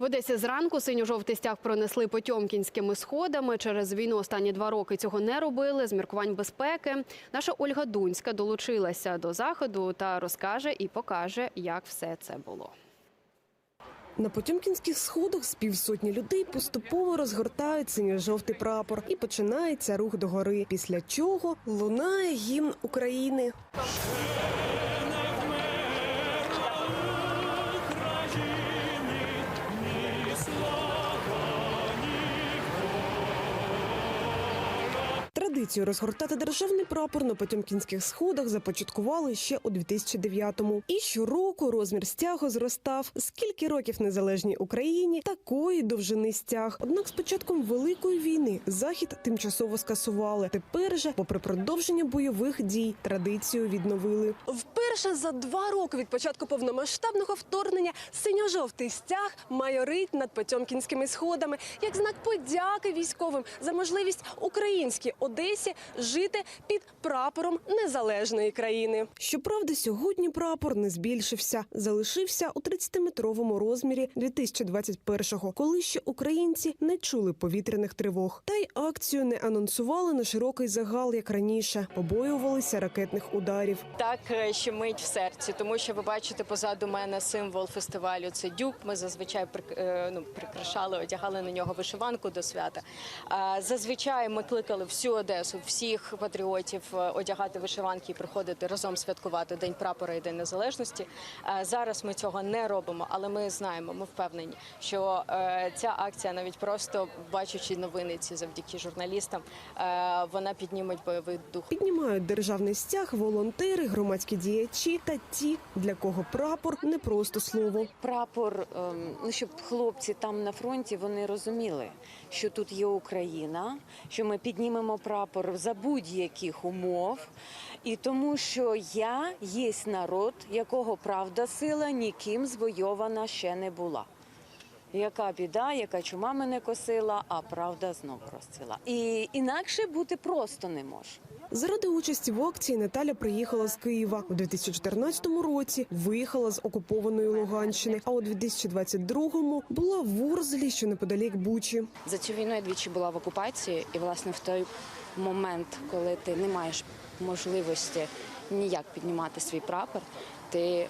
В Одесі зранку синьо-жовтий стяг пронесли потьомкінськими сходами. Через війну останні два роки цього не робили. З міркувань безпеки. Наша Ольга Дунська долучилася до заходу та розкаже і покаже, як все це було. На Потьомкінських сходах з півсотні людей поступово розгортають синьо-жовтий прапор і починається рух до гори. Після чого лунає гімн України. Традицію розгортати державний прапор на Потьомкінських сходах започаткували ще у 2009-му. І щороку розмір стягу зростав. Скільки років незалежній Україні такої довжини стяг. Однак з початком великої війни захід тимчасово скасували. Тепер же, попри продовження бойових дій, традицію відновили. Вперше за два роки від початку повномасштабного вторгнення синьо-жовтий стяг майорить над Потьомкінськими сходами як знак подяки військовим за можливість українській Одесі жити під прапором незалежної країни. Щоправда, сьогодні прапор не збільшився, залишився у 30-метровому розмірі 2021-го, коли ще українці не чули повітряних тривог. Та й акцію не анонсували на широкий загал, як раніше, побоювалися ракетних ударів. Так е, щемить в серці, тому що ви бачите позаду мене символ фестивалю. Це дюк. Ми зазвичай е, ну, прикрашали, одягали на нього вишиванку до свята. Зазвичай ми кликали всю Одесу, всіх патріотів е, одягати вишиванки і приходити разом святкувати День прапора і День Незалежності. Е, Зараз ми цього не робимо, але ми знаємо, ми впевнені, що е, ця акція, навіть просто бачачи новини ці завдяки журналістам, вона підніметь бойовий дух. Піднімають державний стяг волонтери, громадські діячі та ті, для кого прапор не просто слово. прапор, ем, ну щоб хлопці там на фронті вони розуміли, що тут є Україна, що ми піднімемо прапор за будь-яких умов, і тому, що я є народ, якого правда сила ніким звойована ще не була. Яка біда, яка чума мене косила, а правда знову розцвіла. І інакше бути просто не може. Заради участі в акції Наталя приїхала з Києва у 2014 році. Виїхала з окупованої Луганщини. А у 2022-му була в Ворзелі, що неподалік Бучі. За цю війну я двічі була в окупації, і власне в той момент, коли ти не маєш можливості ніяк піднімати свій прапор, ти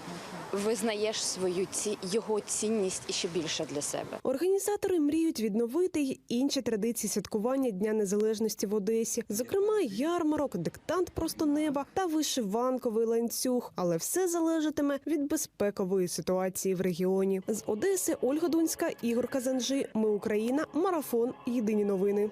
визнаєш свою ці його цінність і ще більше для себе. Організатори мріють відновити й інші традиції святкування Дня Незалежності в Одесі, зокрема ярмарок, диктант просто неба та вишиванковий ланцюг. Але все залежатиме від безпекової ситуації в регіоні. З Одеси Ольга Дунська, Ігор Казанжи. Ми Україна. Марафон. Єдині новини.